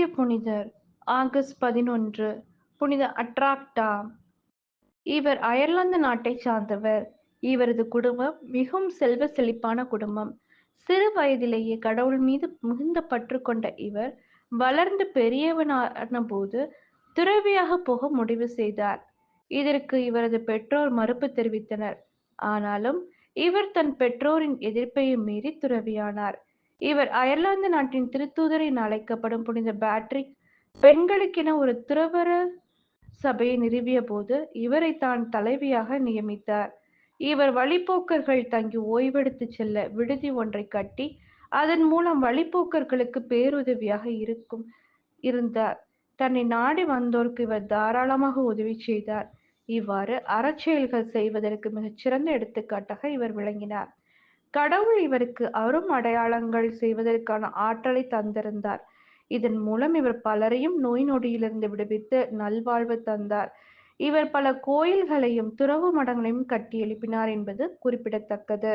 இன்றைய புனிதர். ஆகஸ்ட் பதினொன்று புனித அட்ராக்டா. இவர் அயர்லாந்து நாட்டை சார்ந்தவர். இவரது குடும்பம் மிகவும் செல்வ செழிப்பான குடும்பம். சிறு வயதிலேயே கடவுள் மீது மிகுந்த பற்று கொண்ட இவர் வளர்ந்து பெரியவனான போது துறவியாக போக முடிவு செய்தார். இதற்கு இவரது பெற்றோர் மறுப்பு தெரிவித்தனர். ஆனாலும் இவர் தன் பெற்றோரின் எதிர்ப்பையும் மீறி துறவியானார். இவர் அயர்லாந்து நாட்டின் திருத்தூதர் என அழைக்கப்படும் புனித பேட்ரிக் பெண்களுக்கென ஒரு திருவர சபையை நிறுவிய போது இவரை தான் தலைவியாக நியமித்தார். இவர் வழிப்போக்கர்கள் தங்கி ஓய்வெடுத்து செல்ல விடுதி ஒன்றை கட்டி அதன் மூலம் வழிப்போக்கர்களுக்கு பேருதவியாக இருக்கும் இருந்தார். தன்னை நாடி வந்தோருக்கு இவர் தாராளமாக உதவி செய்தார். இவ்வாறு அறச்செயல்கள் செய்வதற்கு மிகச்சிறந்த எடுத்துக்காட்டாக இவர் விளங்கினார். கடவுள் இவருக்கு அரும் அடையாளங்கள் செய்வதற்கான ஆற்றலை தந்திருந்தார். இதன் மூலம் இவர் பலரையும் நோய் நொடியிலிருந்து விடுவித்து நல்வாழ்வு தந்தார். இவர் பல கோயில்களையும் துறவு மடங்களையும் கட்டி எழுப்பினார் என்பது குறிப்பிடத்தக்கது.